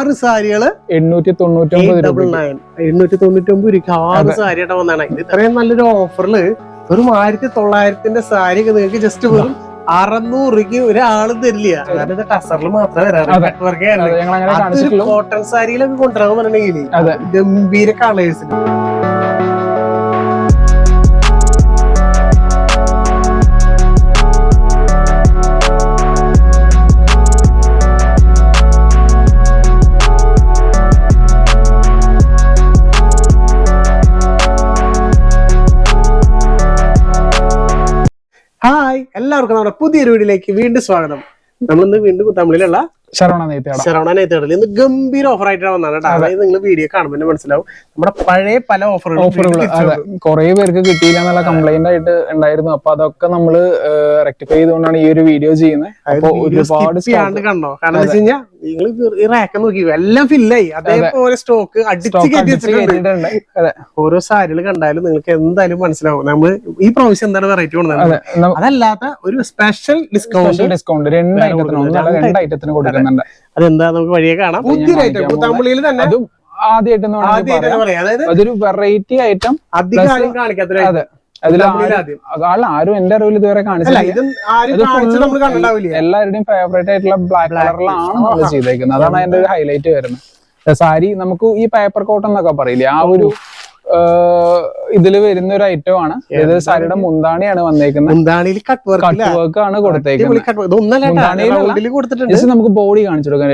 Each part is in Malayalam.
ആറ് സാരികൾ എണ്ണൂറ്റി തൊണ്ണൂറ്റി ഡബിൾ നയൻ എണ്ണൂറ്റി തൊണ്ണൂറ്റി ഒമ്പത് രൂപ ആറ് സാരി ആയിട്ട് വന്നാണ്. ഇത് ഇത്രയും നല്ലൊരു ഓഫറിൽ വെറും ആയിരത്തി തൊള്ളായിരത്തിന്റെ സാരി നിങ്ങൾക്ക് ജസ്റ്റ് വെറും അറുന്നൂറ് രൂപയ്ക്ക് ഒരാളും തരില്ല. ഇത് ടസറിൽ മാത്രമേ വരാറുള്ളൂ. കോട്ടൺ സാരിയിലൊക്കെ കൊണ്ടുവരാൻ പറഞ്ഞിട്ടുണ്ടെങ്കിൽ. ഗംഭീര കളേഴ്സിൽ ഹായ്. എല്ലാവർക്കും നമ്മുടെ പുതിയൊരു വീഡിയോയിലേക്ക് വീണ്ടും സ്വാഗതം. നമ്മളിന്ന് വീണ്ടും തമിഴിലുള്ള ശരവണ നെയ്ത്തേട ശരവണ നെയ്ത്തേടൽ ഇന്ന് ഗംഭീര ഓഫർ ആയിട്ടാണ് വന്നത് കേട്ടോ. അതായത് നിങ്ങൾ വീഡിയോ കാണുമ്പോൾ തന്നെ മനസ്സിലാവും. നമ്മുടെ പഴയ പല ഓഫറുകളും ഓഫറുകൾ അതെ. കുറെ പേർക്ക് കിട്ടിയില്ല എന്നുള്ള കംപ്ലൈന്റ് ആയിട്ട് ഉണ്ടായിരുന്നു. അപ്പൊ അതൊക്കെ നമ്മൾ റെക്ടിഫൈ ചെയ്തുകൊണ്ടാണ് ഈ ഒരു വീഡിയോ ചെയ്യുന്നത്. അപ്പൊ ഒരുപാട് കണ്ടോ? കാരണം വെച്ച് കഴിഞ്ഞാൽ നിങ്ങൾ ഈ റാക്ക നോക്കി എല്ലാം ഫില്ലായി അതേപോലെ സ്റ്റോക്ക് അടിച്ച് കയറ്റി വെച്ചിട്ടുണ്ട് ഓരോ സാരികൾ കണ്ടാലും നിങ്ങൾക്ക് എന്തായാലും മനസ്സിലാവും. നമ്മൾ ഈ പ്രാവശ്യം എന്താണ് വെറൈറ്റി കൊടുക്കുന്നത് അതെ. അതല്ലാത്ത ഒരു സ്പെഷ്യൽ ഡിസ്കൗണ്ട് ഡിസ്കൗണ്ട് രണ്ട് ഐറ്റത്തിന് കൊടുക്കുന്നുണ്ട്. അതെന്താ? നമുക്ക് വഴിയെ കാണാം. പുതിയൊരു ഐറ്റം തന്നെ ആദ്യമായിട്ട് അതൊരു വെറൈറ്റി ഐറ്റം അധികം അതെ. അതിൽ ആൾ ആരും എന്റെ അറിവിൽ ഇതുവരെ കാണിച്ചില്ല എല്ലാവരുടെയും ഫേവറേറ്റ് ആയിട്ടുള്ള ബ്ലാക്ക് കളറിലാണ് നമ്മൾ. ചെയ്തേക്കുന്നത്. അതാണ് അതിന്റെ ഒരു ഹൈലൈറ്റ് വരുന്നത്. സാരി നമുക്ക് ഈ പേപ്പർ കോട്ടൺ എന്നൊക്കെ പറയില്ലേ ആ ഒരു ഇതിൽ വരുന്ന ഒരു ഐറ്റം ആണ്. ഇത് സാരിയുടെ മുന്താണിയാണ് വന്നേക്കുന്നത്. മുന്താണിയിൽ കട്ട് വർക്ക് ആണ് കൊടുത്തേക്കുന്നത്. നമുക്ക് ബോഡി കാണിച്ചു കൊടുക്കാൻ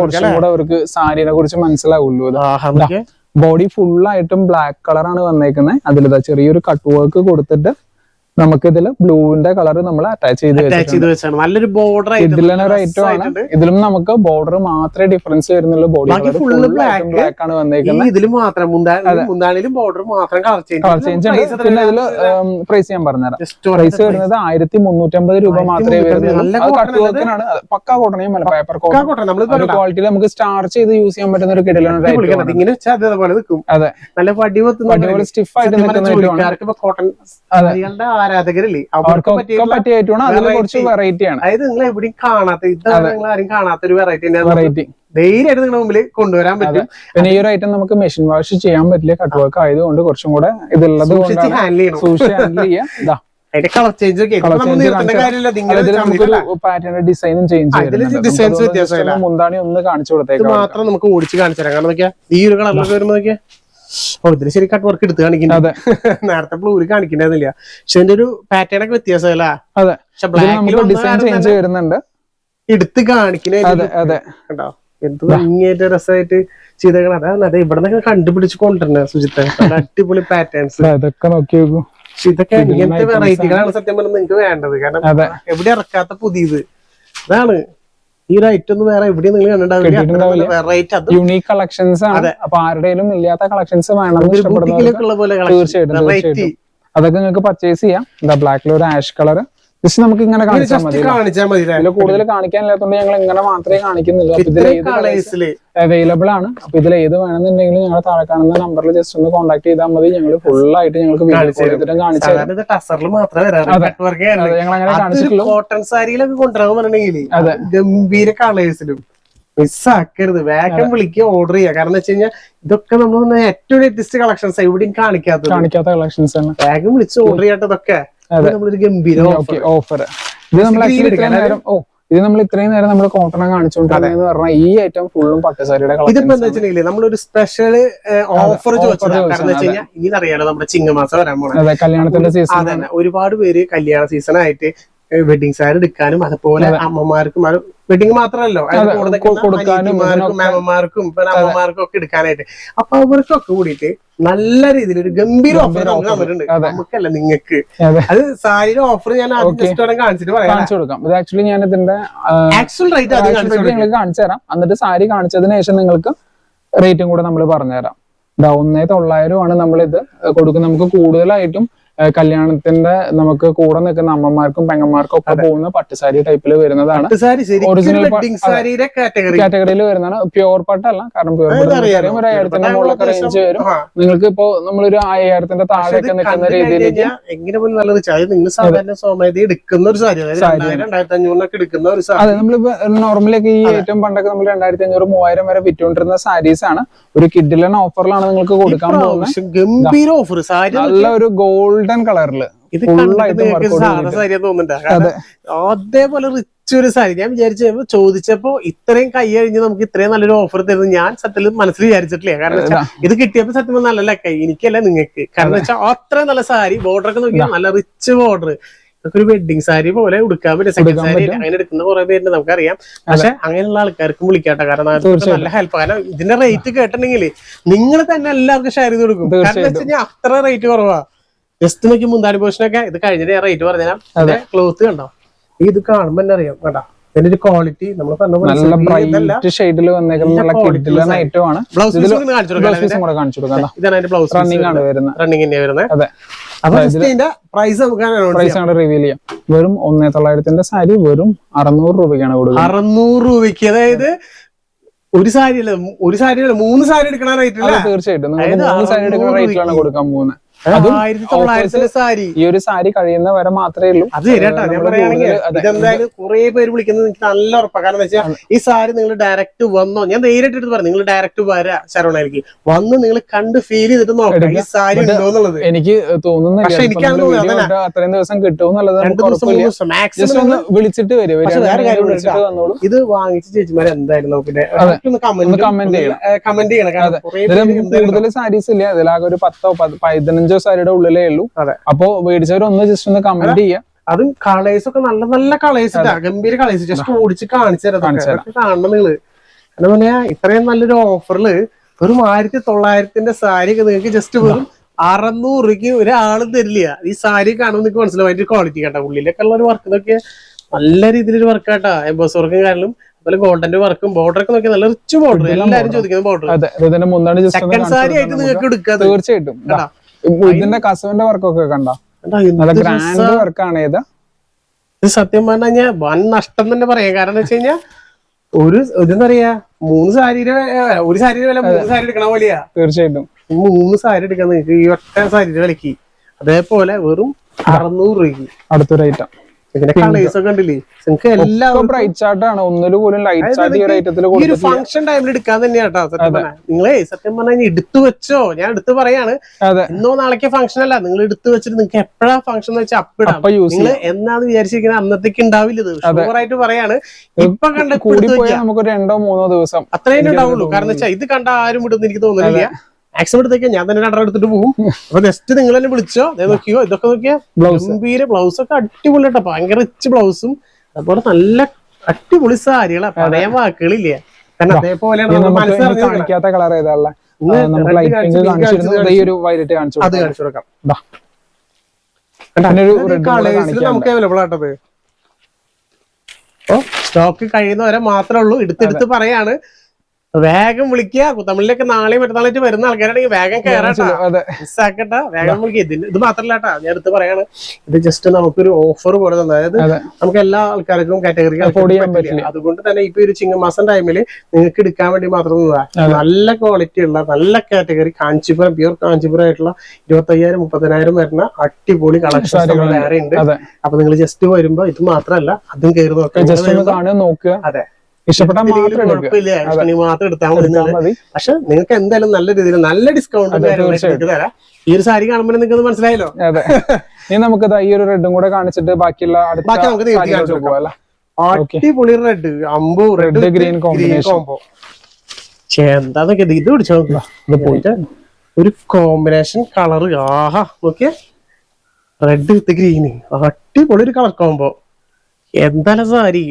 കുറച്ചും കൂടെ അവർക്ക് സാരിനെ കുറിച്ച് മനസ്സിലാവുള്ളൂ. ബോഡി ഫുള്ളായിട്ടും ബ്ലാക്ക് കളറാണ് വന്നേക്കുന്നത് അതിലിതാ ചെറിയൊരു കട്ട് വർക്ക് കൊടുത്തിട്ട് നമുക്ക് ഇതിൽ ബ്ലൂവിന്റെ കളർ നമ്മൾ അറ്റാച്ച് ചെയ്ത് വെച്ചാണ്. നല്ലൊരു ബോർഡർ ഇതിലാണ് ഒരു ഐറ്റം ആണ്. ഇതിലും നമുക്ക് ബോർഡർ മാത്രമേ ഡിഫറൻസ് വരുന്നുള്ളൂ. ബോഡി ഫുൾ ബ്ലാക്ക് ആണ് വന്നേക്കുന്നത്. ഇതിൽ മാത്രം മുന്താണി മുന്താണിയിലും ബോർഡർ മാത്രം കളർ ചേഞ്ച് ഉണ്ട്. പിന്നെ ഇതിൽ പ്രൈസ് ഞാൻ പറഞ്ഞുതരാം. പ്രൈസ് വരുന്നത് ആയിരത്തി മുന്നൂറ്റമ്പത് രൂപ മാത്രമേ 1350 വരുന്നുള്ളൂ കട്ട് വർക്കിനാണ് പക്കാ കോട്ടണയും അല്ല പേപ്പർ കോട്ടൺ ക്വാളിറ്റിയിൽ നമുക്ക് സ്റ്റാർച്ച് ചെയ്ത് യൂസ് ചെയ്യാൻ പറ്റുന്ന ഒരു കിടലാണ്. ഇങ്ങനെ അതെ നല്ല വടി അടിപൊളി സ്റ്റിഫ് ആയിട്ട് നിൽക്കുന്ന കോട്ടൺ ആരാധകരില്ലേ അവർക്ക് അതിൽ കുറച്ച് വെറൈറ്റി ആണ്. അതായത് നിങ്ങൾ എവിടെയും കാണാത്ത ഇതാണ് നിങ്ങൾ ആരും കാണാത്ത ഒരു വെറൈറ്റി വെറൈറ്റി ധൈര്യമായിട്ട് നിങ്ങളുടെ മുമ്പിൽ കൊണ്ടുവരാൻ പറ്റും. പിന്നെ ഈ ഒരു ഐറ്റം നമുക്ക് മെഷീൻ വാഷ് ചെയ്യാൻ പറ്റില്ല. കട്ട് വർക്ക് ആയതുകൊണ്ട് കുറച്ചും കൂടെ ഇതുള്ളത് സൂക്ഷിച്ച് ഹാൻഡിൽ ചെയ്യാം. ഡിസൈനും ചേഞ്ച് മുന്താണി ഒന്ന് കാണിച്ചു കൊടുത്തേക്കാം മാത്രം നമുക്ക് ഓടിച്ച് കാണിച്ചു തരാം. കാരണം ഈ ഒരു കളറിലൊക്കെ വരുമ്പോ നോക്കിയാ ഓ ഇതിന് ശരി കട്ട് വർക്ക് എടുത്ത് കാണിക്കുന്നത് അതെ. നേരത്തെ ബ്ലൂര് കാണിക്കണ്ടായിരുന്നില്ല. പക്ഷെ ഇതിന്റെ ഒരു പാറ്റേൺ ഒക്കെ വ്യത്യാസമല്ലേ? അതെ. ഡിസൈൻ ചേഞ്ച് വരുന്നുണ്ട്. എടുത്ത് കാണിക്കണേ കണ്ടോ? എന്ത് ഭംഗിയായിട്ട് രസമായിട്ട് ചെയ്തേക്കണം. അതാണ് അതെ ഇവിടെ നിന്നൊക്കെ കണ്ടുപിടിച്ച് കൊണ്ടുവരണ സുജിത്ത. അടിപൊളി പാറ്റേൺസ് അതൊക്കെ നോക്കി നോക്കൂ. പക്ഷെ ഇതൊക്കെ ഇങ്ങനത്തെ വെറൈറ്റികളാണ് സത്യം പറഞ്ഞാൽ നിങ്ങക്ക് വേണ്ടത്. കാരണം എവിടെ ഇറക്കാത്ത പുതിയത്. അതാണ് ഈ ഒരു ഐറ്റം ഒന്നും വേറെ എവിടെയും നിങ്ങൾ കണ്ടിട്ടുണ്ടാവില്ല. വെറൈറ്റി അത് യുണീക് കളക്ഷൻസ് ആണ്. അപ്പൊ ആരുടെയും ഇല്ലാത്ത കളക്ഷൻസ് വേണം തീർച്ചയായിട്ടും അതൊക്കെ നിങ്ങൾക്ക് പർച്ചേസ് ചെയ്യാം. എന്താ ബ്ലാക്കിൽ ഒരു ആഷ് കളർ ജസ്റ്റ് നമുക്ക് ഇങ്ങനെ കാണിച്ചാൽ മതി ഇതിൽ കൂടുതൽ കാണിക്കാനില്ലാത്തതുകൊണ്ട് ഞങ്ങൾ ഇങ്ങനെ മാത്രമേ കാണിക്കുന്നുള്ളൂ. അപ്പൊ ഇതിൽ ഇത്രയും ഏത് കളേഴ്സിൽ അവൈലബിൾ ആണ്. അപ്പൊ ഇതിൽ ഏത് വേണമെന്നുണ്ടെങ്കിലും ഞങ്ങൾ താഴെ കാണുന്ന നമ്പറിൽ ജസ്റ്റ് ഒന്ന് കോൺടാക്ട് ചെയ്താൽ മതി. ഞങ്ങൾ ഫുൾ ആയിട്ട് ഞങ്ങൾക്ക് വീഡിയോ കാണിച്ചു ഞങ്ങൾ അങ്ങനെ കാണിച്ചിട്ടുള്ളൂ. കോട്ടൺ സാരിയിലൊക്കെ. ഗംഭീര കളേഴ്സിലും മിസ്സാക്കരുത്. വേഗം വിളിക്കുക ഓർഡർ ചെയ്യുക കാരണം വെച്ച് കഴിഞ്ഞാൽ ഇതൊക്കെ നമ്മൾ ഏറ്റവും ലേറ്റസ്റ്റ് കളക്ഷൻസ് എവിടെയും കാണിക്കാത്തത്. കാണിക്കാത്ത കളക്ഷൻസ് ആണ് വേഗം വിളിച്ച് ഓർഡർ ചെയ്യാട്ടതൊക്കെ. നമ്മളൊരു ഗംഭീര ഓഫർ ഇത് നമ്മൾ നേരം ഓ ഇത് നമ്മൾ ഇത്രയും നേരം നമ്മൾ കോട്ടണ കാണിച്ചുകൊണ്ടിരുന്നതെന്ന് പറഞ്ഞാൽ ഈ ഐറ്റം ഫുള്ളും പട്ടുസാരിയുടെ ഇതിപ്പോ എന്താ വെച്ചിട്ടുണ്ടെങ്കിൽ നമ്മളൊരു സ്പെഷ്യൽ ഓഫർ ചോദിച്ചതാണ്. ഇനി അറിയാലോ നമ്മുടെ ചിങ്ങമാസം വരാൻ കല്യാണത്തിന്റെ സീസൺ ഒരുപാട് പേര് കല്യാണ സീസൺ ആയിട്ട് വെഡിങ് സാരി എടുക്കാനും അതുപോലെ അമ്മമാർക്കും വെഡിങ് മാത്രമല്ലോ. നിൽക്കുന്ന കൊടുക്കാനും. മാമന്മാർക്കും അമ്മമാർക്കും ഒക്കെ എടുക്കാനായിട്ട്. അപ്പൊ അവർക്കൊക്കെ കൂടിയിട്ട് നല്ല രീതിയിൽ ഒരു ഗംഭീര ഓഫർ നമുക്ക്. തന്നിട്ടുണ്ട്. നമുക്കല്ല നിങ്ങൾക്ക്? അത്. സാരിയുടെ ഓഫർ ഞാൻ. കാണിച്ചിട്ട് പറയാം. കാണിച്ചു കൊടുക്കാം. ഇത് ആക്ച്വലി ഞാൻ ഇതിന്റെ ആക്ച്വൽ റേറ്റ്. നിങ്ങൾക്ക് കാണിച്ചു തരാം. എന്നിട്ട് സാരി കാണിച്ചതിന് ശേഷം നിങ്ങൾക്ക് റേറ്റും കൂടെ നമ്മൾ പറഞ്ഞുതരാം. ഒന്നേ തൊള്ളായിരം ആണ് നമ്മൾ ഇത് കൊടുക്കുന്നത്. നമുക്ക് കൂടുതലായിട്ടും കല്യാണത്തിന്റെ നമുക്ക് കൂടെ നിൽക്കുന്ന അമ്മമാർക്കും പെങ്ങന്മാർക്കും ഒക്കെ പോകുന്ന പട്ടുസാരി ടൈപ്പിൽ വരുന്നതാണ്. ഒറിജിനൽ കാറ്റഗറിയിൽ വരുന്നതാണ്. പ്യുവർ പട്ടല്ല കാരണം പ്യുവർ അതറിയാലോ. ഒരു അയ്യായിരത്തിന്റെ മുകളിലൊക്കെ റേഞ്ച് വരും. നിങ്ങൾക്ക് ഇപ്പോ നമ്മളൊരു അയ്യായിരത്തിന്റെ താഴെയൊക്കെ നിൽക്കുന്ന രീതിയിലേക്ക് എങ്ങനെ പോലും നല്ലൊരു ചായ നിങ്ങൾ സാധാരണ സ്വമേധി എടുക്കുന്ന ഒരു സാരി. രണ്ടായിരത്തി അഞ്ഞൂറിനൊക്കെ എടുക്കുന്ന ഒരു സാരി. അതെ നമ്മളിപ്പോ നോർമലൊക്കെ ഈ ഏറ്റവും പണ്ടൊക്കെ നമ്മൾ രണ്ടായിരത്തി അഞ്ഞൂറ് മൂവായിരം വരെ വിറ്റുകൊണ്ടിരുന്ന സാരീസ് ആണ്. ഒരു കിഡിലൻ ഓഫറിലാണ് നിങ്ങൾക്ക് കൊടുക്കാൻ പോകുന്നത്. ഗംഭീര ഓഫർ സാരി നല്ല ഒരു ഗോൾഡൻ കളറിൽ കളറിൽ അതേപോലെ റിച്ച് ഒരു സാരി. ഞാൻ വിചാരിച്ച ചോദിച്ചപ്പോ ഇത്രയും കൈ കഴിഞ്ഞ് നമുക്ക് ഇത്രയും നല്ലൊരു ഓഫർ തരുന്നത് ഞാൻ സത്യത്തിൽ മനസ്സിൽ വിചാരിച്ചിട്ടില്ല. കാരണം ഇത് കിട്ടിയപ്പോ സത്യം നല്ലല്ല നല്ല കൈ എനിക്കല്ല നിങ്ങൾക്ക്. കാരണം വെച്ചാൽ അത്രയും നല്ല സാരി ബോർഡർ ഒക്കെ നോക്കിയാൽ നല്ല റിച്ച് ബോർഡർ ഒരു വെഡിങ് സാരി പോലെ ഉടുക്കാൻ പറ്റും സെക്കൻഡ് സാരി. അങ്ങനെ എടുക്കുന്ന കുറെ പേരുണ്ട് നമുക്കറിയാം. പക്ഷെ അങ്ങനെയുള്ള ആൾക്കാർക്കും വിളിക്കാട്ടെ. കാരണം. നല്ല ഹെൽപ്പ് കാരണം ഇതിന്റെ റേറ്റ് കേട്ടിട്ടുണ്ടെങ്കിൽ നിങ്ങൾ തന്നെ എല്ലാവർക്കും ഷെയർ ചെയ്ത് കൊടുക്കും. കാരണം വെച്ചാൽ അത്ര റേറ്റ് കുറവാ. ജസ്റ്റ് നോക്കി മുന്താണി പോഷനൊക്കെ ഇത് കഴിഞ്ഞ റേറ്റ് പറഞ്ഞാൽ ക്ലോത്ത് കണ്ടോ? ഇത് കാണുമ്പോ തന്നെ അറിയാം കണ്ടോ ഇതിന്റെ ഒരു ക്വാളിറ്റി നമ്മൾ നല്ല ബ്രൈറ്റ് ഷെയ്ഡിൽ വന്നേക്കുന്ന. ഇതാണ് അതിന്റെ ബ്ലൗസ് റണ്ണിംഗ് ആണ് വരുന്നത്. റണ്ണിംഗ് വരുന്നത്. അതെ. അപ്പൊ just ഇതിന്റെ പ്രൈസ് നമുക്ക് പ്രൈസ് ആണ് റിവീൽ ചെയ്യാം. വെറും ഒന്നേ തൊള്ളായിരത്തിന്റെ സാരി വെറും അറുന്നൂറ് രൂപയ്ക്കാണ് കൊടുക്കുന്നത്. അറുന്നൂറ് രൂപയ്ക്ക്. അതായത് ഒരു സാരി അല്ല ഒരു സാരി അല്ല മൂന്ന് സാരി എടുക്കണ റേറ്റ് തീർച്ചയായിട്ടും. മൂന്ന് സാരി എടുക്കുന്ന റേറ്റിലാണ് കൊടുക്കാൻ പോകുന്നത്. ആയിരത്തി തൊള്ളായിരത്തിലെ സാരി. ഈ ഒരു സാരി കഴിയുന്ന വരെ മാത്രമേ ഉള്ളൂ. അത് ശരിയാട്ടോ ഞാൻ പറയുകയാണെങ്കിൽ ഇതെന്തായാലും കുറെ പേര് വിളിക്കുന്നത് എനിക്ക് നല്ല ഉറപ്പാണ് കാരണം വെച്ചാൽ ഈ സാരി നിങ്ങൾ ഡയറക്റ്റ് വന്നോ ഞാൻ നേരിട്ട് എടുത്ത് പറഞ്ഞു നിങ്ങൾ ഡയറക്റ്റ് വരാ ശരവണായിരിക്കും വന്ന് നിങ്ങൾ കണ്ട് ഫീൽ ചെയ്തിട്ട് നോക്കാം ഈ സാരി ഉണ്ടോന്നുള്ളത്. ഉണ്ടോ എന്നുള്ളത് എനിക്ക് തോന്നുന്നു പക്ഷെ എനിക്കാണ് തോന്നുന്നത് അത്രയും ദിവസം കിട്ടും വിളിച്ചിട്ട് വരും. ഇത് വാങ്ങിച്ച ചേച്ചിമാരെ എന്തായാലും ഒന്ന് കമന്റ് ചെയ്യണം. കമന്റ് ചെയ്യണം. കൂടുതൽ സാരീസ് ഇല്ല. ഇതിലാകെ ഒരു പത്തോ പത്- പതിനഞ്ചോ സാരിയുടെ ഉള്ളിലേ ഉള്ളൂ. അപ്പോ മേടിച്ചവർ ഒന്ന് ജസ്റ്റ് ഒന്ന് കമന്റ് ചെയ്യാം. അതും കളേഴ്സ് ഒക്കെ നല്ല നല്ല കളേഴ്സ് ഗംഭീര കളേഴ്സ് ജസ്റ്റ് ഓടിച്ച് കാണിച്ചു തരാം. കാണണം നിങ്ങൾ. പറയാ ഇത്രയും നല്ലൊരു ഓഫറിൽ വെറും ആയിരത്തി തൊള്ളായിരത്തിന്റെ സാരി ഒക്കെ നിങ്ങൾക്ക് ജസ്റ്റ് വെറും അറുന്നൂറ് രൂപയ്ക്ക് ഒരാളും തരില്ല. ഈ സാരി കാണുമ്പോൾ നിങ്ങൾക്ക് മനസ്സിലാവും അതിന്റെ ക്വാളിറ്റി കേട്ടോ ഉള്ളിലൊക്കെ ഉള്ള ഒരു വർക്ക് ഇതൊക്കെ നല്ല രീതിയിലൊരു വർക്ക് കേട്ടാ എംബോസ് വർക്കും കാരണം അതുപോലെ ഗോൾഡന്റെ വർക്കും ബോർഡർ ഒക്കെ നോക്കിയാൽ നല്ല റിച്ച് ബോർഡർ എല്ലാവരും. ചോദിക്കുന്ന ബോർഡർ സെക്കൻഡ് സാരി ആയിട്ട് നിങ്ങൾക്ക് എടുക്കാം തീർച്ചയായിട്ടും. ഇതിന്റെ കസവിന്റെ വർക്കൊക്കെ കണ്ട? നല്ല ഗ്രാൻഡ് വർക്കാണ് ഇത്. ഇത് സത്യം പറഞ്ഞാ ഞാൻ വൻ നഷ്ടം തന്നെ പറയാം. കാരണം വെച്ച് കഴിഞ്ഞാൽ ഒരു ഇതെന്താ പറയാ? മൂന്ന് സാരിയുടെ ഒരു സാരി വില മൂന്ന് സാരി എടുക്കണ പോലെയാ. തീർച്ചയായിട്ടും. മൂന്ന് സാരി എടുക്കാൻ നിങ്ങൾക്ക് ഈ ഒറ്റ സാരി വിലക്ക്. അതേപോലെ വെറും അറുന്നൂറ് രൂപയ്ക്ക്. അടുത്തൊരു ഐറ്റം ഫംഗ്ഷൻ ടൈമിൽ എടുക്കാൻ തന്നെയാട്ടോ നിങ്ങളെ സത്യം പറഞ്ഞാൽ എടുത്തു വെച്ചോ? ഞാൻ എടുത്തു പറയാണ്. ഇന്നോ നാളേക്ക് ഫംഗ്ഷൻ അല്ല. നിങ്ങൾ എടുത്തു വെച്ചിട്ട് നിങ്ങൾക്ക് എപ്പോഴാ ഫംഗ്ഷൻ എന്ന് വെച്ചാൽ അപ്പഴാണ് നിങ്ങൾ എന്നാന്ന് വിചാരിച്ചിരിക്കുന്നത് അന്നത്തേക്ക് ഉണ്ടാവില്ല ഇത്. ഷുവറായിട്ട് പറയാണ്. ഇപ്പൊ കണ്ട കൂടി നമുക്ക് രണ്ടോ മൂന്നോ ദിവസം അത്രയും ഉണ്ടാവുള്ളൂ. കാരണം വെച്ചാൽ ഇത് കണ്ട ആരും വിടുന്ന എനിക്ക് തോന്നുന്നില്ല. മാക്സിമം എടുത്തേക്ക് ഞാൻ തന്നെ രണ്ടെണ്ണം എടുത്തിട്ട് പോകും അപ്പൊ നെക്സ്റ്റ് നിങ്ങൾ തന്നെ വിളിച്ചോ? നോക്കിയോ? ഇതൊക്കെ നോക്കിയാ? ബ്ലൗസ് ഗംഭീര ബ്ലൗസ് ഒക്കെ അടിപൊളി കേട്ടോ ഭയങ്കര റിച്ച് ബ്ലൗസും അതുപോലെ നല്ല അടിപൊളി സാരികളാ. പറയാൻ വാക്കുകളില്ല? കാരണം അതേപോലെയാണ് ഇനി കാണിക്കാത്ത കളർ കാണിച്ചു, അത് കൊടുക്കാം. നമുക്ക് അവൈലബിൾ ആട്ടത് സ്റ്റോക്ക് കഴിയുന്നവരെ മാത്രമേ ഉള്ളൂ. എടുത്തെടുത്ത് പറയാണ്. വേഗം വിളിക്കുക. തമിഴിലേക്ക് നാളെയും മറ്റന്നാളായിട്ട് വരുന്ന ആൾക്കാരാണെങ്കിൽ വേഗം കയറാട്ടാ മിസ്സാക്കട്ടെ വേഗം വിളിക്കുക ഇതിന് ഇത് മാത്രല്ല കേട്ടാ ഞാൻ എടുത്ത് പറയാണ്. ഇത് ജസ്റ്റ് നമുക്കൊരു ഓഫർ പോലെ തന്നെ. അതായത് അതെ. നമുക്ക് എല്ലാ ആൾക്കാർക്കും കാറ്റഗറിക്ക് അഫോർഡ് ചെയ്യാൻ പറ്റില്ല. അതുകൊണ്ട് തന്നെ ഇപ്പൊ ഒരു ചിങ്ങമാസം ടൈമിൽ നിങ്ങൾക്ക് എടുക്കാൻ വേണ്ടി മാത്രം. നല്ല ക്വാളിറ്റി ഉള്ള നല്ല കാറ്റഗറി കാഞ്ചീപുരം പ്യൂർ കാഞ്ചീപുരം ആയിട്ടുള്ള ഇരുപത്തി അയ്യായിരം മുപ്പതിനായിരം വരുന്ന അടിപൊളി കളക്ഷൻ. വേറെ ഉണ്ട് അപ്പൊ നിങ്ങൾ ജസ്റ്റ് വരുമ്പോ ഇത് മാത്രല്ല അതും കയറി നോക്കാം. നോക്കുക. അതെ. ഇഷ്ടപ്പെട്ടാൽ മാത്രം എടുത്താൽ മതി പക്ഷെ നിങ്ങൾക്ക് എന്തായാലും നല്ല രീതിയിൽ നല്ല ഡിസ്കൗണ്ട്. തരാം. ഈ ഒരു സാരി കാണുമ്പോൾ നിങ്ങൾക്ക് മനസ്സിലായല്ലോ? അതെ. ഇനി നമുക്ക് ഈ ഒരു റെഡും കൂടെ കാണിച്ചിട്ട് ബാക്കിയുള്ള ബാക്കി നമുക്ക് അല്ലേ അടിപൊളി റെഡ് അമ്പു റെഡ് ഗ്രീൻ. കോമ്പോ എന്താന്നൊക്കെ ഇത് പിടിച്ചോ? ഇത് പോയിട്ട്. ഒരു കോമ്പിനേഷൻ കളർ ആഹാ നോക്കിയേ. റെഡ് വിത്ത് ഗ്രീന് അടിപൊളി ഒരു കളർ കോമ്പോ എന്താണ് സാരി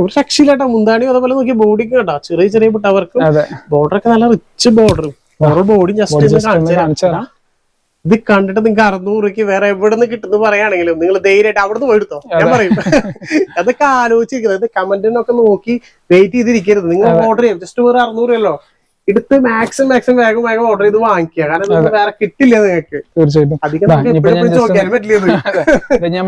ഒരു രക്ഷയില്ലാട്ടോ മുന്താണി അതേപോലെ നോക്കിയ ബോഡിക്ക് കേട്ടോ ചെറിയ ചെറിയ പുട്ടവർക്ക് ബോർഡർ ഒക്കെ നല്ല റിച്ച് ബോർഡർ ഓരോ ബോഡി ജസ്റ്റ്. ഇത് കണ്ടിട്ട് നിങ്ങൾക്ക് അറുന്നൂറ് രൂപയ്ക്ക് വേറെ എവിടെ നിന്ന് കിട്ടുന്നു പറയുകയാണെങ്കിലും നിങ്ങൾ ധൈര്യമായിട്ട് അവിടെ നിന്ന് പോയിട്ടോ ഞാൻ പറയും. അതൊക്കെ ആലോചിച്ചിരിക്കുന്നത്. കമന്റിനൊക്കെ നോക്കി വെയിറ്റ് ചെയ്തിരിക്കരുത്. നിങ്ങൾ ഓർഡർ ചെയ്യാം. ജസ്റ്റ് വേറെ അറുന്നൂറ് അല്ലോ എടുത്ത് മാക്സിമം മാക്സിമം വേഗം വേഗം ഓർഡർ ചെയ്ത് വാങ്ങിക്കുക. കാരണം വേറെ കിട്ടില്ല നിങ്ങൾക്ക്. തീർച്ചയായിട്ടും. ഞാൻ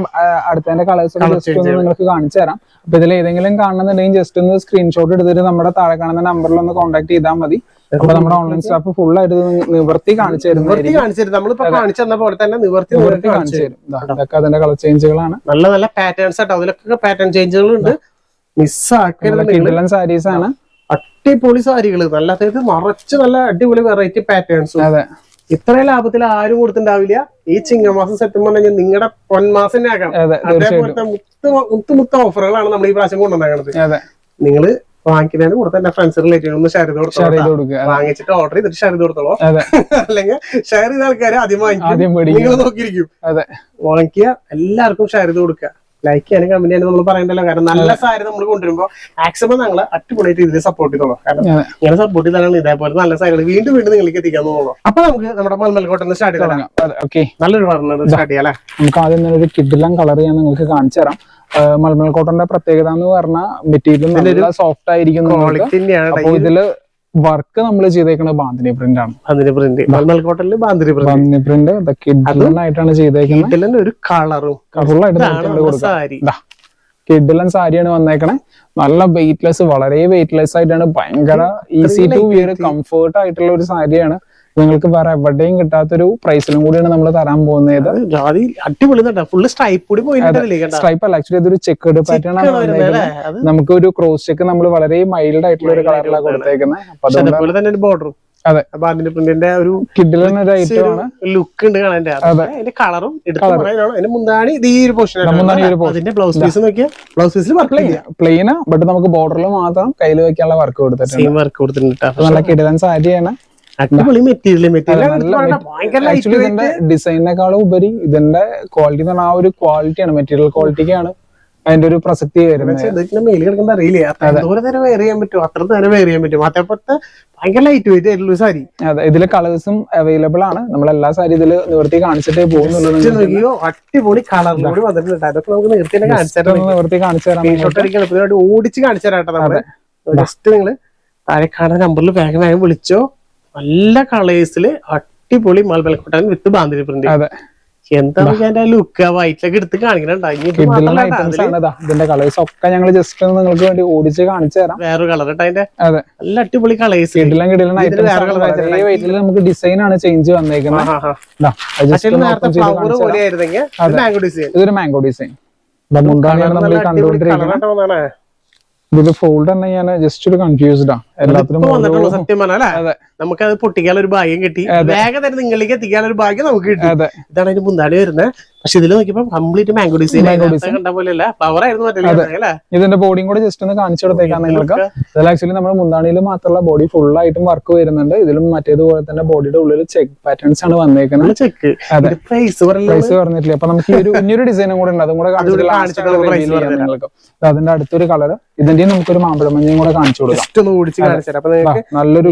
അടുത്തതിന്റെ കളേഴ്സ്. നിങ്ങൾക്ക് കാണിച്ചു തരാം. അപ്പൊ ഇതിൽ ഏതെങ്കിലും കാണുന്നുണ്ടെങ്കിൽ ജസ്റ്റ് ഒന്ന് സ്ക്രീൻഷോട്ട് എടുത്തിട്ട് നമ്മുടെ താഴെ കാണുന്ന നമ്പറിൽ ഒന്ന് കോൺടാക്ട് ചെയ്താൽ മതി. അപ്പൊ നമ്മുടെ ഓൺലൈൻ സ്റ്റാഫ് ഫുൾ ആയിട്ട് നിവർത്തി കാണിച്ചു തരും നിവർത്തി കാണിച്ചു തരും. നമ്മളിപ്പോ കാണിച്ചു തന്ന പോലെ തന്നെ നിവർത്തി നിവർത്തി കാണിച്ചു തരും. ഇതൊക്കെ അതിന്റെ കളർ ചേഞ്ചുകളാണ് നല്ല നല്ല പാറ്റേൺസ് ആട്ടോ. അതിലൊക്കെ പാറ്റേൺ ചേഞ്ചുകളുണ്ട് ഉണ്ട് മിസ്സാക്കരുത് നിങ്ങൾ കിഡിലൻ സാരീസ് ആണ്. അടിപൊളി സാരികൾ നല്ല അതായത് മറച്ച് നല്ല അടിപൊളി വെറൈറ്റി പാറ്റേൺസ് അതെ. ഇത്രയും ലാഭത്തിൽ ആരും കൊടുത്തിണ്ടാവില്ല ഈ ചിങ്ങമാസം സെപ്റ്റംബർ കഴിഞ്ഞാൽ നിങ്ങളുടെ പൊന്മാസം ആകാം ആക്കാം അതേപോലത്തെ മുത്ത് മുത്ത് മുത്ത ഓഫറുകളാണ് നമ്മൾ ഈ പ്രാവശ്യം കൊണ്ടുവന്നേക്കണത്. അതെ. നിങ്ങൾ വാങ്ങിക്കുന്നതിന് കൂടെ തന്നെ ഫ്രണ്ട്സ് റിലേറ്റീവ് ഒന്ന് ഷെയർ ചെയ്ത് കൊടുത്തോളൂ വാങ്ങിച്ചിട്ട് ഓർഡർ ചെയ്തിട്ട് ഷെയർ ചെയ്ത് കൊടുത്തോളൂ. അല്ലെങ്കിൽ ഷെയർ ചെയ്ത ആൾക്കാരെ ആദ്യം വാങ്ങിക്കും. നിങ്ങൾ നോക്കിയിരിക്കും. വാങ്ങിക്കുക എല്ലാവർക്കും ഷെയർ ചെയ്ത് കൊടുക്കുക. ലൈക്ക് ചെയ്യാനും കമന്റ് ചെയ്യാനും നമ്മൾ പറയണ്ടല്ലോ. കാരണം നല്ല സാരി നമ്മൾ കൊണ്ടുവരുമ്പോൾ മാക്സിമം ഞങ്ങൾ അടിപൊളിയായിട്ട് ഇതിൽ സപ്പോർട്ട് ചെയ്തോളൂ. കാരണം. ഇങ്ങനെ സപ്പോർട്ട് ചെയ്താണ് ഇതേപോലെ നല്ല സാരികൾ വീണ്ടും വീണ്ടും നിങ്ങൾക്ക് എത്തിക്കാൻ തോന്നുള്ളൂ. അപ്പൊ നമുക്ക് നമ്മുടെ മൽമൽക്കോട്ടെ സ്റ്റാർട്ട് ചെയ്യാം ഓക്കെ നല്ലൊരു പറഞ്ഞത് സ്റ്റാർട്ട് ചെയ്യാം അല്ലെ? നമുക്ക് ആദ്യം ഒരു കിഡിലം കളർ ഞാൻ നിങ്ങൾക്ക് കാണിച്ചു തരാം. മൽമൽ കോട്ടന്റെ പ്രത്യേകത എന്ന് പറഞ്ഞാൽ മെറ്റീരിയൽ നല്ല സോഫ്റ്റ് ആയിരിക്കും ഇതിൽ വർക്ക് നമ്മൾ ചെയ്തേക്കുന്നത് ബാന്തിനി പ്രിന്റ് ആണ്. അതിന് print bandhani print bandhani print കിഡിലൻ ആയിട്ടാണ് ചെയ്തേക്കുന്നത് ഇതിലെന്നെ ഒരു കളറും. സാരി. കിഡിലൻ സാരിയാണ് വന്നേക്കണേ. നല്ല വെയിറ്റ്ലെസ് വളരെ വെയിറ്റ്ലെസ് ആയിട്ടാണ് ഭയങ്കര ഈസി ടു വിയർ കംഫർട്ട് ആയിട്ടുള്ള ഒരു സാരിയാണ്. നിങ്ങൾക്ക് വേറെ എവിടെയും കിട്ടാത്തൊരു പ്രൈസിലും കൂടിയാണ് നമ്മൾ തരാൻ പോകുന്നത്. അടിപൊളി സ്ട്രൈപ്പ് കൂടി സ്ട്രൈപ്പ് അല്ല ആക്ച്വലി ഇതൊരു ചെക്കേഡ് പാറ്റേൺ ആണ് നമുക്ക് ഒരു ക്രോസ് ചെക്ക് നമ്മൾ വളരെ മൈൽഡ് ആയിട്ടുള്ള ഒരു കളറിലാണ് കൊടുത്തേക്കുന്നത്. അതെ. പ്രിന്റിന്റെ ഒരു ലുക്ക് ഉണ്ട് കാണാൻ അതിന്റെ കളറും മുന്താണി ഈ ഒരു പോർഷൻ. അതിന്റെ ബ്ലൗസ് പീസ് നോക്കിയാൽ ബ്ലൗസ് പീസിൽ പ്ലെയിന് ബട്ട് നമുക്ക് ബോർഡറിൽ മാത്രം കയ്യിൽ വെക്കാനുള്ള വർക്ക് കൊടുത്തിട്ടുണ്ട്. വർക്ക് കൊടുത്തിട്ടുണ്ട് നല്ല കിഡിലൻ സാരിയാണ്. അടിപൊളി മെറ്റീരിയൽ ഇതിന്റെ ഉപരി ഇതിന്റെ ക്വാളിറ്റി എന്ന് പറഞ്ഞാൽ ആ ഒരു ക്വാളിറ്റിയാണ് മെറ്റീരിയൽ ക്വാളിറ്റിക്കാണ് അതിന്റെ ഒരു പ്രസക്തി വരുന്നത്. മെയിൽ കിടക്കുന്ന അറിയില്ല? അത്ര ദൂരെ നേരം വെയർ ചെയ്യാൻ പറ്റും? അത്ര നേരം വെയർ ചെയ്യാൻ പറ്റും? അതേപോലത്തെ ഭയങ്കര ലൈറ്റ് വെയിറ്റ് ആയിട്ടുള്ള സാരി. അതെ. ഇതിൽ കളേഴ്സും അവൈലബിൾ ആണ്. നമ്മൾ എല്ലാ സാരി ഇതിൽ നിവർത്തി കാണിച്ചിട്ടേ പോകുന്നുള്ളൂ അടിപൊളി വന്നിട്ടുണ്ട്. അതൊക്കെ നമുക്ക് നിവർത്തി നിവർത്തി കാണിച്ചു തരാം. സ്ക്രീൻഷോട്ട് ഓടിച്ച് കാണിച്ചു തരാം കേട്ടോ ജസ്റ്റ് നിങ്ങൾ താഴെ കാണുന്ന നമ്പറിൽ വേഗം വേഗം വിളിച്ചോ. നല്ല കളേഴ്സിൽ അടിപൊളി മൽബലക്കോട്ട വിത്ത് ബാന്തിരി പ്രിന്റ് അതെ. എന്താ അതിന്റെ ലുക്ക് വൈറ്റിലൊക്കെ എടുത്ത് കാണിക്കണുണ്ടോ? ഇനി ഇത് കിഡിലൻ മാത്രമല്ല കേട്ടോ, ഐറ്റംസ് അതിൽ ആണ് ഇതാ ഇതിന്റെ കളേഴ്സ് ഒക്കെ ഞങ്ങൾ ജസ്റ്റ് നിങ്ങൾക്ക് വേണ്ടി ഓടിച്ച് കാണിച്ചു തരാം. വേറൊരു കളർ അതിന്റെ? നല്ല അടിപൊളി കളേഴ്സ് നമുക്ക് ഡിസൈൻ ആണ് ചേഞ്ച് വന്നേക്കുന്നത്. ഇതൊരു മാംഗോ ഡിസൈൻ കണ്ടുകൊണ്ടിരിക്കുന്നത് ഇതിൽ ഫോൾഡ് തന്നെ ഞാൻ ജസ്റ്റ് ഒരു കൺഫ്യൂസ്ഡ് എല്ലാത്തിനും സത്യം പറഞ്ഞാൽ അതെ. നമുക്ക് അത് പൊട്ടിക്കാനുള്ള ഒരു ഭാഗ്യം കിട്ടി. വേഗം തന്നെ നിങ്ങളിലേക്ക് എത്തിക്കാൻ ഒരു ഭാഗ്യം നമുക്ക് കിട്ടി. ഇതാണ് അതിന്റെ മുന്നാടി വരുന്നത്. പക്ഷെ ഇതിൽ നോക്കിയപ്പോ കംപ്ലീറ്റ് മാംഗോ ഡിസൈൻ കണ്ട പോലെ അല്ല ഫ്ലവർ ആയിരുന്നു അല്ലേ? ഇതിന്റെ ബോഡിയും കൂടെ ജസ്റ്റ് ഒന്ന് കാണിച്ചു കൊടുത്തേക്കാം നിങ്ങൾക്ക്. ഇതിൽ ആക്ച്വലി നമ്മുടെ മുന്താണിയിൽ മാത്രമല്ല ബോഡി ഫുൾ ആയിട്ടും വർക്ക് വരുന്നുണ്ട്. ഇതിലും മറ്റേതുപോലെ തന്നെ ബോഡിയുടെ ഉള്ളിൽ ചെക്ക് പാറ്റേൺസ് ആണ് വന്നേക്കുന്നത്. ചെക്ക് അതെ. പ്രൈസ് പ്രൈസ് പറഞ്ഞിട്ടില്ല അപ്പൊ നമുക്ക് ഈ ഒരു ഇനിയൊരു ഡിസൈനും കൂടെ ഉണ്ട്. അതും കൂടെ നിങ്ങൾക്ക്. അതിന്റെ അടുത്തൊരു കളർ ഇതിന്റെയും നമുക്കൊരു മാമ്പഴമഞ്ഞയും കൂടെ കാണിച്ചു കൊടുക്കാം. നല്ലൊരു.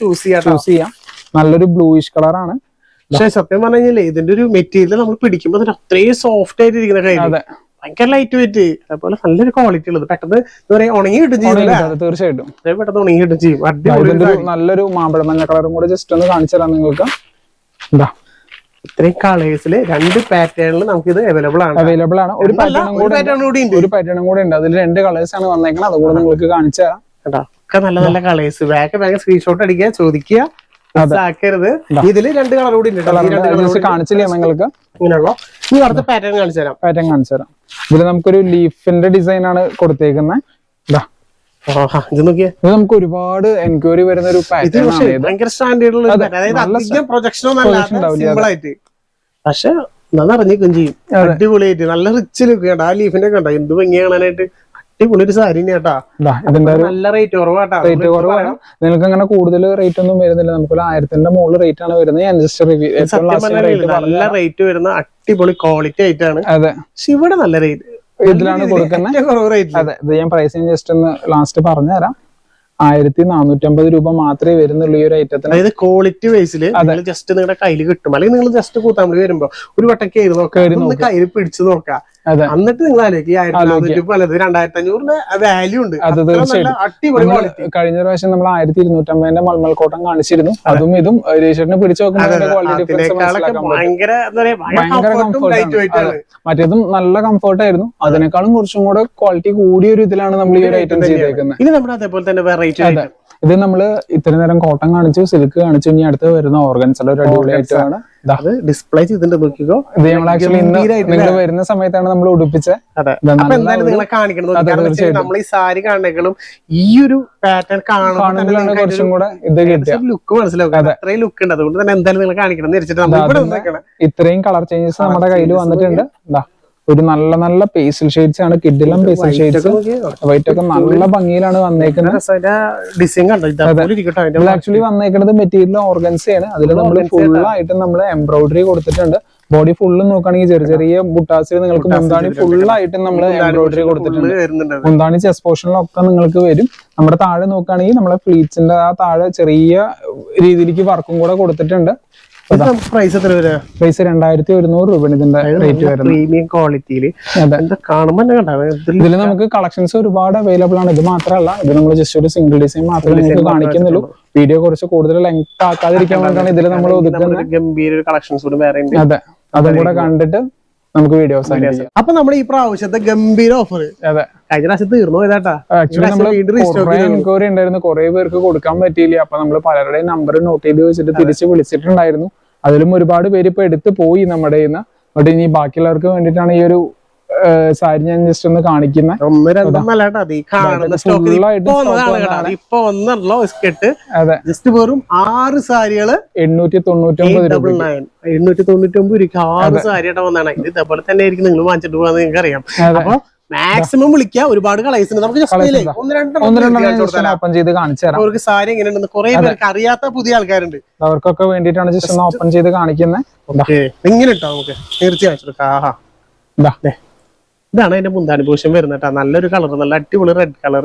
ചൂസ് ചെയ്യാം നല്ലൊരു ബ്ലൂയിഷ് കളറാണ് പക്ഷെ സത്യം പറഞ്ഞു കഴിഞ്ഞാലേ ഇതിന്റെ ഒരു മെറ്റീരിയൽ നമ്മൾ പിടിക്കുമ്പോൾ തന്നെ അത്രയും സോഫ്റ്റ് ആയിട്ട് ഇരിക്കുന്ന കാര്യം ഭയങ്കര ലൈറ്റ് വെയിറ്റ് അതുപോലെ നല്ലൊരു ക്വാളിറ്റി ഉള്ളത്. പെട്ടെന്ന് എന്താ പറയാ ഉണങ്ങി കിട്ടും തീർച്ചയായിട്ടും. പെട്ടെന്ന് ഉണങ്ങി കിട്ടും ചെയ്യും. നല്ലൊരു അടിപൊളി മഞ്ഞ നല്ലൊരു മാമ്പഴമഞ്ഞ കളറും കൂടെ ജസ്റ്റ് ഒന്ന് കാണിച്ചു തരാം നിങ്ങൾക്ക്. എന്താ ഇത്രയും കളേഴ്സിൽ രണ്ട് പാറ്റേണിൽ നമുക്ക് ഇത് അവൈലബിൾ ആണ്. അവൈലബിൾ ആണ്. ഒരു പാറ്റേണും കൂടെ ഒരു പാറ്റേണും കൂടെ ഉണ്ട്. അതിൽ രണ്ട് കളേഴ്സ് ആണ് വന്നേക്കുന്നത് അതുകൂടെ നിങ്ങൾക്ക് കാണിച്ചു തരാം. കേട്ടോ ഒക്കെ നല്ല നല്ല കളേഴ്സ് വേഗം വേഗം സ്ക്രീൻഷോട്ട് അടിക്കുക ചോദിക്കുക. ആക്കരുത് ഇതിൽ രണ്ട് കളർ കൂടി കാണിച്ചില്ലേ നിങ്ങൾക്ക് ഇങ്ങനെയുള്ള? ഇനി അടുത്ത പാറ്റേൺ കാണിച്ചു തരാം. പാറ്റേൺ കാണിച്ചു തരാം. ഇതിൽ നമുക്കൊരു ലീഫിന്റെ ഡിസൈൻ ആണ് കൊടുത്തേക്കുന്നത് ഇതാ. നമുക്ക് ഒരുപാട് എൻക്വയറി വരുന്ന ഒരു ഭയങ്കര സ്റ്റാൻഡേർഡ് പക്ഷെ ചെയ്യും. അടിപൊളിയായിട്ട് നല്ല റിച്ച് ലുക്ക് ആ ലീഫിന്റെ കണ്ട? എന്ത് ഭംഗി കാണാനായിട്ട്. അടിപൊളി ഒരു സാരി കേട്ടാ നല്ല റേറ്റ് കുറവാട്ടാ. റേറ്റ് കുറവാണ്. നിങ്ങൾക്ക് അങ്ങനെ കൂടുതൽ റേറ്റ് ഒന്നും വരുന്നില്ല. നമുക്ക് ആയിരത്തിന്റെ മുകളിൽ റേറ്റ് ആണ് വരുന്നത്. റിവ്യൂ നല്ല റേറ്റ് വരുന്ന അടിപൊളി ക്വാളിറ്റി ആയിട്ടാണ് അതെ. ഇവിടെ നല്ല റേറ്റ് ഇതിലാണ് കൊടുക്കുന്നത്. അതെ. ഇത് ഞാൻ പ്രൈസ് ജസ്റ്റ് ഒന്ന് ലാസ്റ്റ് പറഞ്ഞുതരാം. ആയിരത്തി നാനൂറ്റമ്പത് രൂപ മാത്രമേ വരുന്നുള്ളൂ ഈ ഒരു ഐറ്റത്തിന് അതായത് ക്വാളിറ്റി വൈസിൽ ജസ്റ്റ് നിങ്ങളുടെ കയ്യിൽ കിട്ടും. അല്ലെങ്കിൽ നിങ്ങൾ ജസ്റ്റ് കൂത്താമ്പളി വരുമ്പോ ഒരു വട്ടം കയറി നോക്കാം. കയ്യിൽ പിടിച്ചു നോക്കാം. എന്നിട്ട് നിങ്ങൾ ആലോചിക്കും ഈ ആയിരത്തി നാനൂറ്റി പലത് രണ്ടായിരത്തി അഞ്ഞൂറിന്റെ വാല്യൂ ഉണ്ട്. അത് തീർച്ചയായിട്ടും. നമ്മൾ കഴിഞ്ഞ പ്രാവശ്യം നമ്മൾ ആയിരത്തി ഇരുന്നൂറ്റമ്പതിന്റെ മൾമൽ കോട്ടൺ കാണിച്ചിരുന്നു. അതും. ഇതും രജിസ്റ്ററിനെ പിടിച്ചു നോക്കുമ്പോൾ മറ്റേതും നല്ല കംഫർട്ട് ആയിരുന്നു. അതിനേക്കാളും കുറച്ചും കൂടെ ക്വാളിറ്റി കൂടിയ ഒരു ഇതിലാണ് നമ്മൾ ഈ ഒരു ഐറ്റം ചെയ്തേക്കുന്നത്. ഇനി നമ്മുടെ അതേപോലെ തന്നെ വെറൈറ്റി ഇത് നമ്മൾ ഇത്രയും നേരം കോട്ടൺ കാണിച്ചു സിൽക്ക് കാണിച്ചു ഇനി അടുത്ത് വരുന്ന ഓർഗൻസ് ഒരു അടിപൊളി ഐറ്റം ആണ്. ഇതാ അത് ഡിസ്പ്ലേ ചെയ്തിട്ടുണ്ട് നോക്കിക്കോ. ഇത് ഞങ്ങൾ ആക്ച്വലി നിങ്ങൾ വരുന്ന സമയത്താണ് നമ്മൾ ഉടുപ്പിച്ച. അതെ. അപ്പൊ എന്തായാലും നിങ്ങളെ കാണിക്കണം. നമ്മൾ ഈ സാരി കാണുന്നേക്കാളും ഈ ഒരു പാറ്റേൺ കാണുന്ന കുറച്ചും കൂടെ ഇത് കിട്ടിയ ലുക്ക് മനസ്സിലാവും. അത്രയും ലുക്ക് ഉണ്ട്. അതുകൊണ്ട് തന്നെ എന്തായാലും നിങ്ങൾ കാണിക്കണം. എന്ന് വെച്ചിട്ട് നമ്മൾ ഇത്രയും കളർ ചേഞ്ചസ് നമ്മുടെ കയ്യിൽ വന്നിട്ടുണ്ട്. ഇതാ ഒരു നല്ല നല്ല പേസിൽ ഷെയ്ഡ്സ് ആണ് കിഡിലും പേസിൽ ഷെയ്ഡ്സ് വൈറ്റ് ഒക്കെ നല്ല ഭംഗിയിലാണ് വന്നേക്കുന്നത് ആക്ച്വലി വന്നേക്കുന്നത് മെറ്റീരിയൽ ഓർഗൻസയാണ്. അതിൽ നമ്മൾ ഫുൾ ആയിട്ട് നമ്മൾ എംബ്രോയിഡറി കൊടുത്തിട്ടുണ്ട്. ബോഡി ഫുള്ള് നോക്കുകയാണെങ്കിൽ ചെറിയ ചെറിയ ബുട്ടാസിൽ നിങ്ങൾക്ക് മുന്താണി ഫുൾ ആയിട്ട് നമ്മൾ എംബ്രോയിഡറി കൊടുത്തിട്ടുണ്ട്. മുന്താണി ചെസ് പോർഷനിലൊക്കെ നിങ്ങൾക്ക് വരും. നമ്മുടെ താഴെ നോക്കുകയാണെങ്കിൽ നമ്മളെ ഫ്ലീറ്റ്സിന്റെ ആ താഴെ ചെറിയ രീതിയിലേക്ക് വർക്കും കൂടെ കൊടുത്തിട്ടുണ്ട്. പ്രൈസ് എത്ര വരാ? പ്രൈസ് രണ്ടായിരത്തി ഒരുന്നൂറ് ഇതിന്റെ റേറ്റ് വരുന്നത്. പ്രീമിയം ക്വാളിറ്റിയിൽ അതെ. എന്താ കാണുമ്പോ തന്നെ ഇതിൽ ഇതിൽ നമുക്ക് കളക്ഷൻസ് ഒരുപാട് അവൈലബിൾ ആണ്. ഇത് മാത്രമല്ല ഇത് നമ്മൾ ജസ്റ്റ് ഒരു സിംഗിൾ ഡിസൈൻ മാത്രമേ നിങ്ങൾക്ക് കാണിക്കുന്നുള്ളൂ. വീഡിയോ കുറച്ച് കൂടുതൽ ലെങ്ത് ആക്കാതിരിക്കാൻ വേണ്ടിയാണ് ഇതിൽ നമ്മൾ ഒതുക്കുന്നത്. ഗംഭീര കളക്ഷൻസ് കൂടി വേറെ ഉണ്ട് അതെ അതും കൂടെ കണ്ടിട്ട് നമുക്ക് വീഡിയോ അപ്പൊ നമ്മൾ ഈ പ്രാവശ്യത്തെ ഗംഭീര ഓഫർ അതെ. കഴിഞ്ഞ പ്രാവശ്യം തീർന്നു എൻക്വയറി ഉണ്ടായിരുന്നു. കുറെ പേർക്ക് കൊടുക്കാൻ പറ്റിയില്ല. അപ്പൊ നമ്മൾ പലരുടെയും നമ്പർ നോട്ട് ചെയ്ത് വെച്ചിട്ട് തിരിച്ച് വിളിച്ചിട്ടുണ്ടായിരുന്നു. അതിലും ഒരുപാട് പേര് ഇപ്പൊ എടുത്ത് പോയി നമ്മുടെ എന്നിട്ട് ഇനി ബാക്കിയുള്ളവർക്ക് വേണ്ടിട്ടാണ് ഈ ഒരു സാരി ഞാൻ ജസ്റ്റ് ഒന്ന് കാണിക്കുന്നത് ഒന്ന് രണ്ടും അത്. ഈ കാണുന്ന സ്റ്റോക്ക് full ആയിട്ട് ഇപ്പൊ stock കേട്ടോ. അത്. ഇപ്പൊ വന്നല്ലോ സ്കെട്ട് അതെ. ജസ്റ്റ് വെറും ആറ് സാരികൾ എണ്ണൂറ്റി തൊണ്ണൂറ്റി ഒമ്പത് ഡബിൾ നയൻ എണ്ണൂറ്റി തൊണ്ണൂറ്റി ഒമ്പത് രൂപ ആറ് വന്നാണ് ഇത് ഇതേപോലെ തന്നെ ആയിരിക്കും നിങ്ങൾ വാങ്ങിച്ചിട്ട് പോകാന്ന് നിങ്ങൾക്ക് അറിയാം. അപ്പൊ മാക്സിമം വിളിക്കുക ഒരുപാട് കളേഴ്സ് നമുക്ക് ഓപ്പൺ ചെയ്ത് കാണിച്ചു തരാം. അവർക്ക് സാരി എങ്ങനെയുണ്ടെന്ന് കുറെ പേർക്ക് അറിയാത്ത പുതിയ ആൾക്കാരുണ്ട്. അവർക്കൊക്കെ വേണ്ടിയിട്ടാണ് ജസ്റ്റ് ഒന്ന് ഓപ്പൺ ചെയ്ത് കാണിക്കുന്നത് ഇങ്ങനെ ഇട്ടോ നമുക്ക്. തീർച്ചയായും കൊടുക്കാം ആഹാ ഇതാ ദേ. ഇതാണ് അതിന്റെ മുന്താനുഭൂഷം വരുന്നട്ടാ വരുന്നത് നല്ലൊരു കളർ നല്ല അടിപൊളി റെഡ് കളർ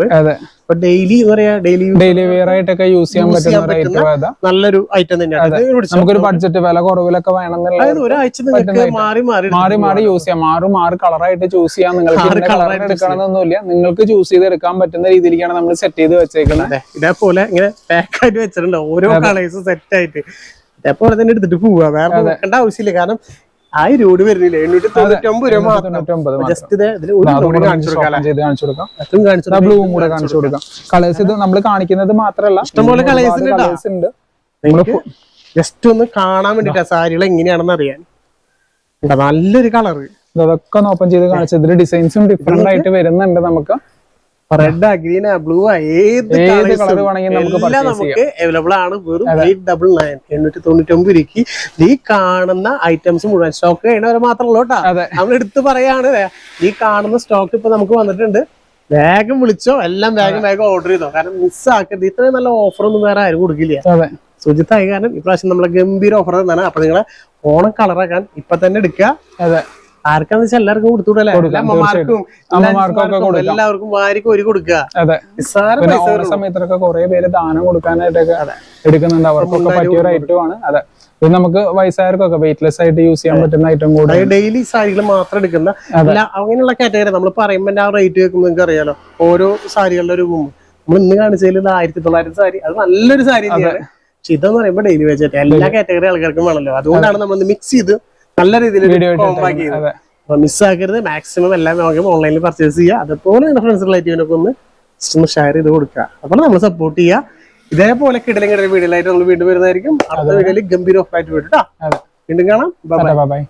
ഡെയിലി എന്ന് പറയാ? ഡെയിലി ഡെയിലി വെയർ ആയിട്ടൊക്കെ യൂസ് ചെയ്യാൻ പറ്റുന്ന നല്ലൊരു ഐറ്റം തന്നെയാണ്. നമുക്കൊരു ബഡ്ജറ്റ് വില കുറവിലൊക്കെ വേണമെന്നുള്ള ഒരാഴ്ച നിങ്ങൾക്ക് മാറി മാറി മാറി മാറി യൂസ് ചെയ്യാം. മാറി മാറി കളറായിട്ട് ചൂസ് ചെയ്യാം. നിങ്ങൾക്ക് കളർ എടുക്കണമെന്നൊന്നുമില്ല നിങ്ങൾക്ക് ചൂസ് ചെയ്ത് എടുക്കാൻ പറ്റുന്ന രീതിയിലേക്കാണ് നമ്മൾ സെറ്റ് ചെയ്ത് വെച്ചേക്കുന്നത് ഇതേപോലെ ഇങ്ങനെ പാക്ക് ആയിട്ട് വെച്ചിട്ടുണ്ട്. ഓരോ കളേഴ്സും സെറ്റ് ആയിട്ട്. ഇതേപോലെ തന്നെ എടുത്തിട്ട് പോവുക വേറെ ആവശ്യമില്ല. കാരണം ആയിരം രൂപ വരുന്നില്ല? എണ്ണൂറ്റി തൊണ്ണൂറ്റി ഒമ്പത് രൂപ മാത്രം. ജസ്റ്റ്. ബ്ലൂവും കൂടെ കാണിച്ചു കൊടുക്കാം കളേഴ്സ് ഇത് നമ്മൾ കാണിക്കുന്നത് മാത്രല്ല ഇഷ്ടംപോലെ. കളേഴ്സ് ഉണ്ട് ജസ്റ്റ് ഒന്ന് കാണാൻ വേണ്ടിട്ടാ സാരികൾ എങ്ങനെയാണെന്ന് അറിയാൻ. നല്ലൊരു കളർ ഇതൊക്കെ ഓപ്പൺ ചെയ്ത് കാണിച്ചത് ഡിസൈൻസും ഡിഫറെന്റ് ആയിട്ട് വരുന്നുണ്ട് നമുക്ക്. റെഡ് ഗ്രീൻ ബ്ലൂ ആ ഏത് നമുക്ക് എല്ലാം നമുക്ക് അവൈലബിൾ ആണ്. വെറും എയ്റ്റ് ഡബിൾ നയൻ എണ്ണൂറ്റി തൊണ്ണൂറ്റി ഒമ്പത് രൂപയ്ക്ക് നീ കാണുന്ന ഐറ്റംസ് മുഴുവൻ സ്റ്റോക്ക് ചെയ്യണവരെ മാത്രമല്ലോ കേട്ടോ. നമ്മൾ എടുത്ത് പറയാണ് നീ കാണുന്ന സ്റ്റോക്ക് ഇപ്പൊ നമുക്ക് വന്നിട്ടുണ്ട്. വേഗം വിളിച്ചോ എല്ലാം വേഗം വേഗം ഓർഡർ ചെയ്തോ. കാരണം മിസ് ആക്കരുത്. ഇത്രയും നല്ല ഓഫർ ഒന്നും വേറെ ആരും കൊടുക്കില്ല. സുജിത്തായി കാരണം ഇപ്രാവശ്യം നമ്മളെ ഗംഭീര ഓഫർ തന്നാണ്. അപ്പൊ നിങ്ങളെ ഓണം കളറാക്കാൻ ഇപ്പൊ തന്നെ എടുക്കുക. അതെ. ആർക്കാന്ന് വെച്ചാൽ എല്ലാവർക്കും കൊടുത്തുവിടല്ലേ അമ്മമാർക്കും. എല്ലാവർക്കും വാരിക്കും ഒരു കൊടുക്കുക. അതെ. സമയത്തൊക്കെ കുറെ പേര് ദാനം കൊടുക്കാനായിട്ടൊക്കെ എടുക്കുന്നുണ്ട്. അവർക്കൊക്കെ പറ്റിയ ഒരു ഐറ്റം ആണ് അതെ. ഇത് നമുക്ക് വയസ്സായവർക്കൊക്കെ വെയിറ്റ്ലെസ് ആയിട്ട് യൂസ് ചെയ്യാൻ പറ്റുന്ന ഐറ്റം കൂടെ ഡെയിലി സാരികൾ മാത്രം എടുക്കുന്ന അങ്ങനെയുള്ള കാറ്റഗറി നമ്മൾ പറയുമ്പോൾ ആ റേറ്റ് വെക്കുമ്പോൾ നിങ്ങൾക്ക് അറിയാലോ. ഓരോ സാരികളുടെ ഒരു നമ്മൾ ഇന്ന് കാണിച്ചതിൽ ആയിരത്തി തൊള്ളായിരത്തി സാരി. അത് നല്ലൊരു സാരി പക്ഷെ ഇതെന്ന് പറയുമ്പോൾ ഡെയിലി വെച്ചിട്ട് എല്ലാ കാറ്റഗറി ആൾക്കാർക്കും വേണമല്ലോ. അതുകൊണ്ടാണ് നമ്മൾ മിക്സ് ചെയ്ത് നല്ല രീതിയിൽ അപ്പൊ മിസ്സാക്കരുത് മാക്സിമം എല്ലാം നമുക്ക് ഓൺലൈനിൽ പർച്ചേസ് ചെയ്യുക അതുപോലെ നിങ്ങളുടെ ഫ്രണ്ട്സ് റിലേറ്റീവിനൊക്കെ ഒന്ന് ഒന്ന് ഷെയർ ചെയ്ത് കൊടുക്കുക. അപ്പോൾ നമ്മൾ സപ്പോർട്ട് ചെയ്യുക. ഇതേപോലെ കിടലും കിടലും വീഡിയോയിലായിട്ട് നമ്മൾ വീണ്ടും വരുന്നതായിരിക്കും. അടുത്ത വീഡിയോയിൽ ഗംഭീര ഓഫ് ആയിട്ട് വരും കേട്ടോ വീണ്ടും കാണാം. Bye bye